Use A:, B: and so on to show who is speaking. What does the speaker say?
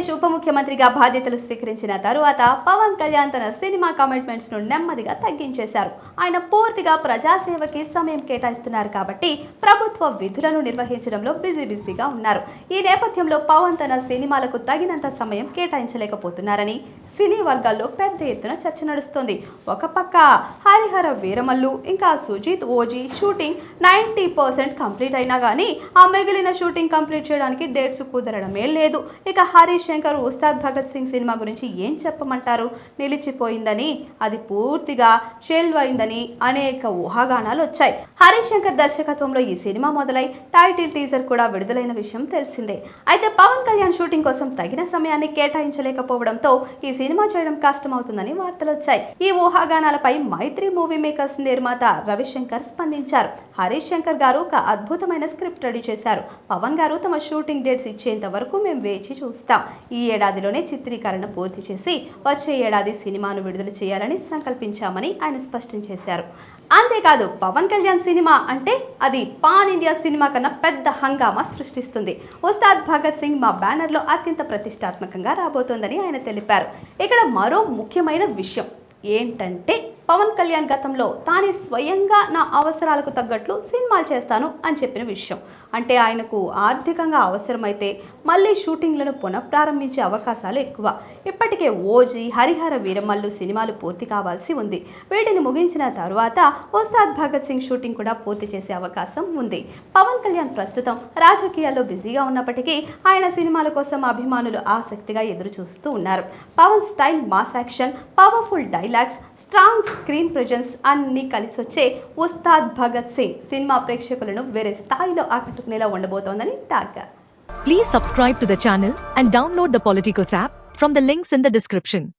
A: ముఖ్యమంత్రిగా బాధ్యతలు స్వీకరించిన తరువాత పవన్ కళ్యాణ్ తన సినిమా కమిట్మెంట్స్ను నెమ్మదిగా తగ్గించేశారు. ఆయన పూర్తిగా ప్రజాసేవకి సమయం కేటాయిస్తున్నారు కాబట్టి ప్రభుత్వ విధులను నిర్వహించడంలో బిజీ బిజీగా ఉన్నారు. ఈ నేపథ్యంలో పవన్ తన సినిమాలకు తగినంత సమయం కేటాయించలేకపోతున్నారని సినీ వర్గాల్లో పెద్ద ఎత్తున చర్చ నడుస్తోంది. ఒక పక్క హరిహర వీరమల్లు ఇంకా Sujeeth OG shooting ninety percent complete అయినా కానీ ఆ మిగిలిన షూటింగ్ కంప్లీట్ చేయడానికి డేట్స్ కుదరడమే లేదు. ఇక హరీష్ శంకర్ ఉస్తాద్ భగత్ సింగ్ సినిమా గురించి ఏం చెప్పమంటారు? నిలిచిపోయిందని అది పూర్తిగా షెల్వ్ అయిందని అనేక ఊహాగానాలు వచ్చాయి. హరీష్ శంకర్ దర్శకత్వంలో ఈ సినిమా మొదలై టైటిల్ టీజర్ కూడా విడుదలైన విషయం తెలిసిందే. అయితే పవన్ కళ్యాణ్ షూటింగ్ కోసం తగిన సమయాన్ని కేటాయించలేకపోవడంతో ఈ సినిమా చేయడం కష్టమవుతుందని వార్తలు వచ్చాయి. ఈ ఊహాగానాలపై మైత్రి మూవీ మేకర్స్ నిర్మాత రవిశంకర్ స్పందించారు. హరీష్ శంకర్ గారు ఒక అద్భుతమైన స్క్రిప్ట్ రెడీ చేశారు. పవన్ గారు తమ షూటింగ్ డేట్స్ ఇచ్చేంత వరకు మేము వేచి చూస్తాం. ఈ ఏడాదిలోనే చిత్రీకరణ పూర్తి చేసి వచ్చే ఏడాది సినిమాను విడుదల చేయాలని సంకల్పించామని ఆయన స్పష్టం చేశారు. అంతేకాదు పవన్ కళ్యాణ్ సినిమా అంటే అది పాన్ ఇండియా సినిమా కన్నా పెద్ద హంగామా సృష్టిస్తుంది. ఉస్తాద్ భగత్ సింగ్ మా బ్యానర్లో అత్యంత ప్రతిష్టాత్మకంగా రాబోతోందని ఆయన తెలిపారు. ఇక్కడ మరో ముఖ్యమైన విషయం ఏంటంటే పవన్ కళ్యాణ్ గతంలో తానే స్వయంగా నా అవసరాలకు తగ్గట్లు సినిమాలు చేస్తాను అని చెప్పిన విషయం. అంటే ఆయనకు ఆర్థికంగా అవసరమైతే మళ్ళీ షూటింగ్లను పునఃప్రారంభించే అవకాశాలు ఎక్కువ. ఇప్పటికే ఓజీ హరిహర వీరమల్లు సినిమాలు పూర్తి కావాల్సి ఉంది. వీటిని ముగించిన తర్వాత ఉస్తాద్ భగత్ సింగ్ షూటింగ్ కూడా పూర్తి చేసే అవకాశం ఉంది. పవన్ కళ్యాణ్ ప్రస్తుతం రాజకీయాల్లో బిజీగా ఉన్నప్పటికీ ఆయన సినిమాల కోసం అభిమానులు ఆసక్తిగా ఎదురు చూస్తూ ఉన్నారు. Pawan style mass action powerful dialogues strong screen presence అన్ని కలిసి వచ్చే ఉస్తాద్ భగత్ సింగ్ సినిమా ప్రేక్షకులను వేరే స్థాయిలో ఆకట్టుకునేలా ఉండబోతోందని టార్గర్
B: please subscribe to the channel and download the Politikos app from the links in the description